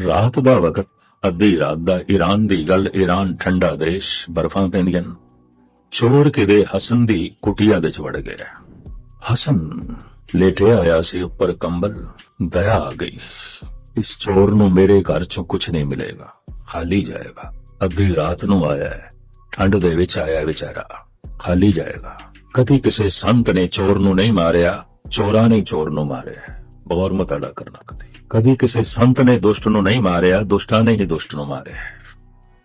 ਰਾਤ ਦਾ ਵਕਤ, ਅੱਧੀ ਰਾਤ ਦਾ ਈਰਾਨ ਦੀ ਗੱਲ, ਈਰਾਨ ਠੰਡਾ ਦੇਸ਼, ਬਰਫਾਂ ਪੈਂਦੀਆਂ ਨੇ। ਚੋਰ ਕਿਦੇ ਹਸਨ ਦੀ ਕੁਟੀਆ ਦੇ ਚ ਵੜ ਗਿਆ ਹਸਨ ਲੇਟਿਆ ਆਇਆ ਸੀ ਉੱਪਰ ਕੰਬਲ, ਦਇਆ ਆ ਗਈ। ਇਸ ਚੋਰ ਨੂੰ ਮੇਰੇ ਘਰ ਚੋਂ ਕੁਝ ਨਹੀਂ ਮਿਲੇਗਾ, ਖਾਲੀ ਜਾਏਗਾ। ਅੱਧੀ ਰਾਤ ਨੂੰ ਆਇਆ ਹੈ, ਠੰਡ ਦੇ ਵਿੱਚ ਆਇਆ ਵਿਚਾਰਾ, ਖਾਲੀ ਜਾਏਗਾ। ਕਦੀ ਕਿਸੇ ਸੰਤ ਨੇ ਚੋਰ ਨੂੰ ਨਹੀਂ ਮਾਰਿਆ, ਚੋਰਾਂ ਨੇ ਚੋਰ ਨੂੰ ਮਾਰਿਆ। ਗੌਰ ਮਤਾਲਾ ਕਰਨਾ ਕਦੇ। ਕਦੀ ਕਿਸੇ ਸੰਤ ਨੇ ਦੁਸ਼ਟ ਨੂੰ ਨਹੀਂ ਮਾਰਿਆ, ਦੁਸ਼ਟਾਂ ਨੇ ਹੀ ਦੁਸ਼ਟ ਨੂੰ ਮਾਰਿਆ।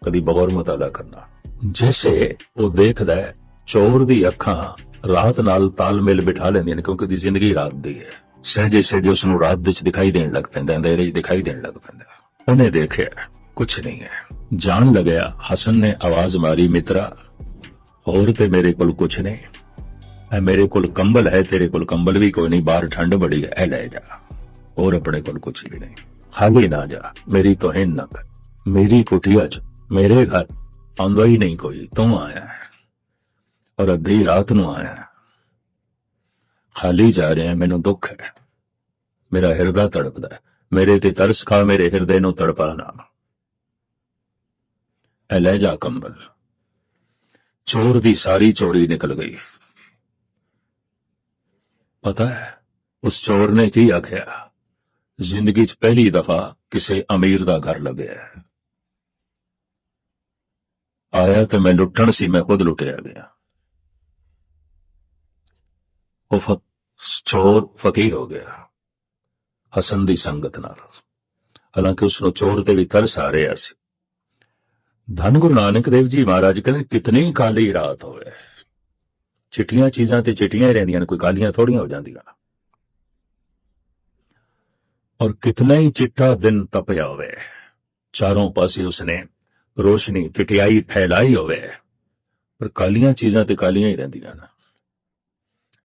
ਕਦੀ ਬਗੌਰ ਮਤਾਲਾ ਕਰਨਾ। ਜਿਸੇ ਉਹ ਦੇਖਦਾ ਹੈ, ਚੋਰ ਦੀ ਅੱਖਾਂ ਰਾਤ ਨਾਲ ਤਾਲਮੇਲ ਬਿਠਾ ਲੈਂਦੀਆਂ ਨੇ, ਕਿਉਂਕਿ ਉਹਦੀ ਜ਼ਿੰਦਗੀ ਰਾਤ ਦੀ ਹੈ। ਸਹਿਜੇ ਸਹਿਜੇ ਉਸ ਨੂੰ ਰਾਤ ਵਿੱਚ ਦਿਖਾਈ ਦੇਣ ਲੱਗ ਪੈਂਦਾ, ਅੰਧੇਰੇ 'ਚ ਦਿਖਾਈ ਦੇਣ ਲੱਗ ਪੈਂਦਾ। ਉਹਨੇ ਦੇਖਿਆ ਕੁਝ ਨਹੀਂ ਹੈ। ਜਾਣ ਲੱਗਿਆ, ਹਸਨ ਨੇ ਆਵਾਜ਼ ਮਾਰੀ, ਮਿੱਤਰਾ, ਹੋਰ ਤੇ ਮੇਰੇ ਕੋਲ ਕੁਝ ਨਹੀਂ। ਐ ਮੇਰੇ ਕੋਲ ਕੰਬਲ ਹੈ, ਤੇਰੇ ਕੋਲ ਕੰਬਲ ਵੀ ਕੋਈ ਨਹੀਂ, ਬਾਹਰ ਠੰਡ ਬੜੀ ਹੈ, ਇਹ ਲੈ ਜਾ। ਹੋਰ ਆਪਣੇ ਕੋਲ ਕੁਝ ਵੀ ਨਹੀਂ। ਖਾਲੀ ਨਾ ਜਾ, ਮੇਰੀ ਤੋਂ ਨਾ ਕਰ। ਮੇਰੀ ਕੁਟੀਆ ਚ ਮੇਰੇ ਘਰ ਆਉਂਦਾ ਹੀ ਨਹੀਂ ਕੋਈ, ਤੂੰ ਆਇਆ ਹੈ। ਔਰ ਅੱਧੀ ਰਾਤ ਨੂੰ ਆਇਆ ਹੈ। ਖਾਲੀ ਜਾ ਰਿਹਾ, ਮੈਨੂੰ ਦੁੱਖ ਹੈ। ਮੇਰਾ ਹਿਰਦਾ ਤੜਪਦਾ ਹੈ। ਮੇਰੇ ਤੇ ਤਰਸ ਖਾ, ਮੇਰੇ ਹਿਰਦੇ ਨੂੰ ਤੜਪਾ ਨਾ। ਇਹ ਲੈ ਜਾ ਕੰਬਲ। ਚੋਰ ਦੀ ਸਾਰੀ ਚੋਰੀ ਨਿਕਲ ਗਈ। ਪਤਾ ਹੈ, ਉਸ ਚੋਰ ਨੇ ਕੀ ਆਖਿਆ? ਜ਼ਿੰਦਗੀ 'ਚ ਪਹਿਲੀ ਦਫਾ ਕਿਸੇ ਅਮੀਰ ਦਾ ਘਰ ਲੱਭਿਆ ਆਇਆ ਤੇ ਮੈਂ ਲੁੱਟਣ ਸੀ, ਮੈਂ ਖੁਦ ਲੁੱਟਿਆ ਗਿਆ। ਉਹ ਫ- ਚੋਰ ਫਕੀਰ ਹੋ ਗਿਆ। ਹਸਨ ਦੀ ਸੰਗਤ ਨਾਲ। ਹਾਲਾਂਕਿ ਉਸ ਨੂੰ ਚੋਰ ਤੇ ਵੀ ਤਰਸ ਆ ਰਿਹਾ ਸੀ। ਧੰਨ ਗੁਰੂ ਨਾਨਕ ਦੇਵ ਜੀ ਮਹਾਰਾਜ ਕਹਿੰਦੇ, ਕਿਤਨੀ ਕਾਲੀ ਰਾਤ ਹੋਵੇ। ਚਿੱਟੀਆਂ ਚੀਜ਼ਾਂ ਤੇ ਚਿੱਟੀਆਂ ਹੀ ਰਹਿੰਦੀਆਂ ਨੇ, ਕੋਈ ਕਾਲੀਆਂ ਥੋੜੀਆਂ ਹੋ ਜਾਂਦੀਆਂ ਔਰ ਕਿਤਨਾ ਹੀ ਚਿੱਟਾ ਦਿਨ ਤਪਿਆ ਹੋਵੇ। ਚਾਰੋਂ ਪਾਸੇ ਉਸਨੇ ਰੋਸ਼ਨੀ, ਚਟਿਆਈ ਫੈਲਾਈ ਹੋਵੇ। ਪਰ ਕਾਲੀਆਂ ਚੀਜ਼ਾਂ ਤੇ ਕਾਲੀਆਂ ਹੀ ਰਹਿੰਦੀਆਂ ਨੇ।